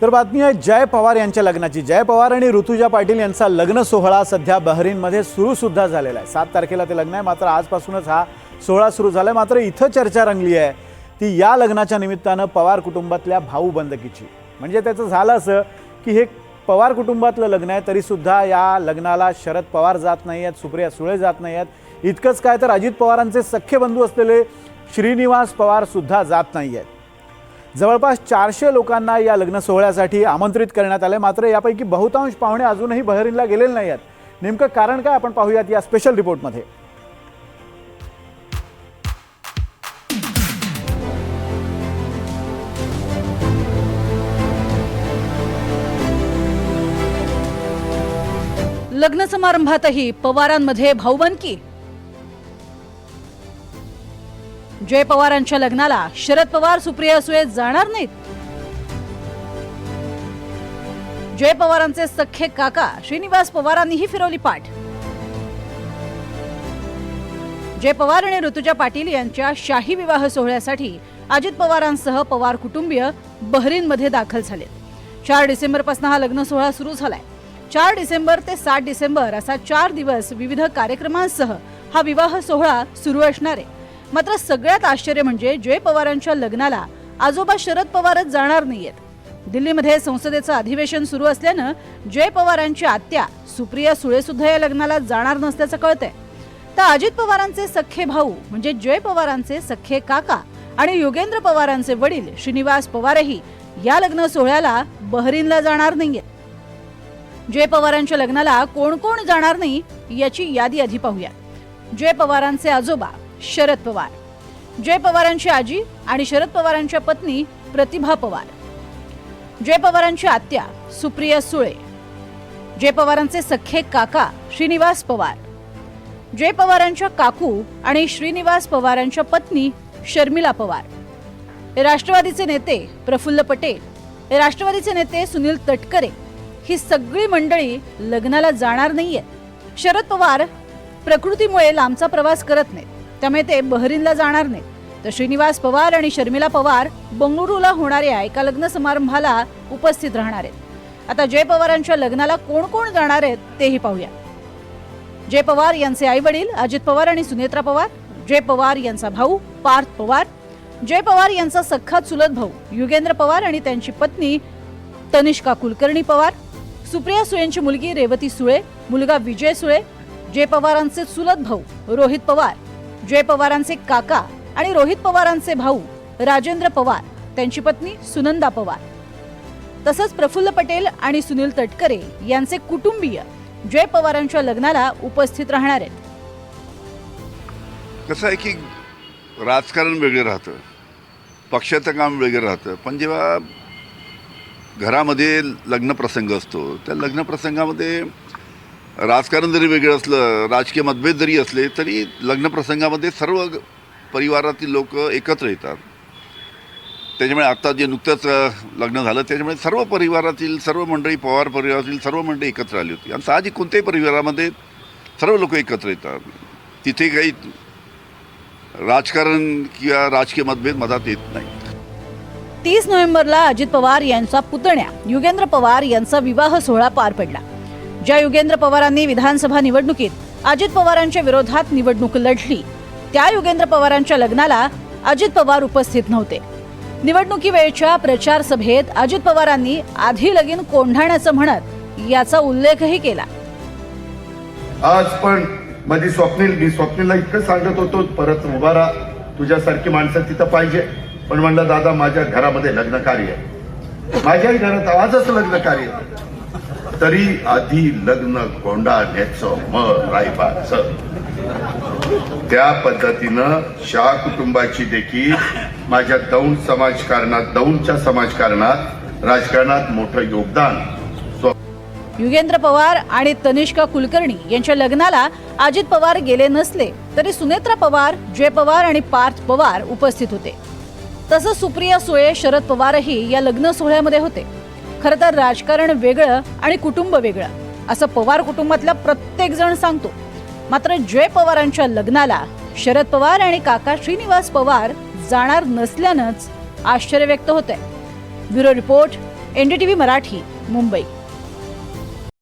तर बातमी आहे जय पवार यांच्या लग्नाची. जय पवार आणि ऋतुजा पाटील यांचा लग्न सोहळा सध्या बहरीनमध्ये सुरूसुद्धा झालेला आहे. सात तारखेला ते लग्न आहे मात्र आजपासूनच हा सोहळा सुरू झाला आहे मात्र इथं चर्चा रंगली आहे ती या लग्नाच्या निमित्तानं पवार कुटुंबातल्या भाऊ बंदकीची. म्हणजे त्याचं झालं असं की हे पवार कुटुंबातलं लग्न आहे तरीसुद्धा या लग्नाला शरद पवार जात नाही आहेत सुप्रिया सुळे जात नाही आहेत इतकंच काय तर अजित पवारांचे सख्खे बंधू असलेले श्रीनिवास पवारसुद्धा जात नाही आहेत जवळपास चारशे लोकांना या लग्न सोहळ्यासाठी आमंत्रित करण्यात आले. मात्र यापैकी बहुतांश पाहुणे अजूनही बहरीनला गेलेले नाही आहेत नेमकं कारण काय आपण पाहूयात या स्पेशल रिपोर्टमध्ये लग्न समारंभातही पवारांमध्ये भाऊबंदकी. जय पवारांच्या लग्नाला शरद पवार सुप्रिया सुळे जाणार नाहीत. जय पवारांचे सख्खे काका श्रीनिवास पवारांनीही फिरवली पाठ. जय पवार आणि ऋतुजा पाटील यांच्या शाही विवाह सोहळ्यासाठी अजित पवारांसह पवार कुटुंबीय बहरीनमध्ये दाखल झाले चार डिसेंबरपासून हा लग्न सोहळा सुरू झालाय. चार डिसेंबर ते सात डिसेंबर असा चार दिवस विविध कार्यक्रमांसह हा विवाह सोहळा सुरू असणार आहे. मात्र सगळ्यात आश्चर्य म्हणजे जय पवारांच्या लग्नाला आजोबा शरद पवारच जाणार नाहीयेत. दिल्लीमध्ये संसदेचं अधिवेशन सुरू असल्यानं जय पवारांची आत्या सुप्रिया सुळे सुद्धा या लग्नाला जाणार नसल्याचं कळतंय. तर अजित पवारांचे सख्खे भाऊ म्हणजे जय पवारांचे सख्खे काका आणि योगेंद्र पवारांचे वडील श्रीनिवास पवारही या लग्न सोहळ्याला बहरीनला जाणार नाहीयेत. जय पवारांच्या लग्नाला कोण कोण जाणार नाही याची यादी आधी पाहूया. जय पवारांचे आजोबा शरद पवार. जय पवारांची आजी आणि शरद पवारांच्या पत्नी प्रतिभा पवार. जय पवारांची आत्या सुप्रिया सुळे. जय पवारांचे सख्खे काका श्रीनिवास पवार. जय पवारांच्या काकू आणि श्रीनिवास पवारांच्या पत्नी शर्मिला पवार. राष्ट्रवादीचे नेते प्रफुल्ल पटेल. राष्ट्रवादीचे नेते सुनील तटकरे. ही सगळी मंडळी लग्नाला जाणार नाहीयेत. शरद पवार प्रकृतीमुळे लांबचा प्रवास करत नाहीत. त्यामुळे ते बहरीनला जाणार नाहीत. तर श्रीनिवास पवार आणि शर्मिला पवार बंगळुरूला होणाऱ्या एका लग्न समारंभाला उपस्थित राहणार आहेत. आता जय पवारांच्या लग्नाला कोण कोण जाणार आहेत तेही पाहूया. जय पवार यांचे आई वडील अजित पवार आणि सुनेत्रा पवार जय पवार यांचा भाऊ पार्थ पवार जय पवार यांचा सख्खा चुलत भाऊ युगेंद्र पवार आणि त्यांची पत्नी तनिष्का कुलकर्णी पवार सुप्रिया सुळेंची मुलगी रेवती सुळे मुलगा विजय सुळे जय पवारांचे चुलत भाऊ रोहित पवार. जय पवारांचे काका आणि रोहित पवारांचे भाऊ राजेंद्र पवार त्यांची पत्नी सुनंदा पवार. तसंच प्रफुल्ल पटेल आणि सुनील तटकरे यांचे कुटुंबीय जय पवारांच्या लग्नाला उपस्थित राहणार आहेत. कसं आहे की राजकारण वेगळं राहतं पक्षाचं काम वेगळं राहतं पण जेव्हा घरामध्ये लग्नप्रसंग असतो त्या लग्नप्रसंगामध्ये राजकारण जरी वेगळं असलं राजकीय मतभेद जरी असले तरी लग्नप्रसंगामध्ये सर्व परिवारातील लोक एकत्र येतात. त्याच्यामुळे आता जे नुकतंच लग्न झालं त्याच्यामुळे सर्व परिवारातील सर्व मंडळी पवार परिवारातील सर्व मंडळी एकत्र आली होती. आणि साहजिक कोणत्याही परिवारामध्ये सर्व लोक एकत्र येतात. तिथे काही राजकारण किंवा राजकीय मतभेद मधात येत नाही. तीस नोव्हेंबरला अजित पवार यांचा पुतण्या. युगेंद्र पवार यांचा विवाह सोहळा पार पडला. ज्या युगेंद्र पवारांनी विधानसभा निवडणुकीत अजित पवारांच्या विरोधात निवडणूक लढली त्या युगेंद्र पवारांच्या लग्नाला अजित पवार उपस्थित नव्हते. निवडणुकी वेळच्या प्रचार सभेत अजित पवारांनी आधी लगीन कोंढाण्याचं म्हणत याचा उल्लेखही केला. आज पण माझी स्वप्नील मी स्वप्नीलला इतकं सांगत होतो परत उभा राहा. तुझ्यासारखी माणसं तिथं पाहिजे. पण म्हणलं दादा माझ्या घरामध्ये लग्न कार्य माझ्याही घरात आजच लग्न कार्य तरी आधी लग्न कोंडाण्याचं मग रायबाचं. त्या पद्धतीनं शाह कुटुंबाची देखील माझ्या दौंड समाजकारणात दौंडच्या समाजकारणात राजकारणात मोठं योगदान. युगेंद्र पवार आणि तनिष्का कुलकर्णी यांच्या लग्नाला अजित पवार गेले नसले तरी सुनेत्रा पवार जय पवार आणि पार्थ पवार उपस्थित होते. तसंच सुप्रिया सुळे शरद पवारही या लग्न सोहळ्यामध्ये होते. खरं तर राजकारण वेगळं आणि कुटुंब वेगळं. असं पवार कुटुंबातला प्रत्येक जण सांगतो. मात्र जय पवारांच्या लग्नाला शरद पवार आणि काका श्रीनिवास पवार जाणार नसल्यानंच आश्चर्य व्यक्त होत आहे bureau report NDTV Marathi Mumbai.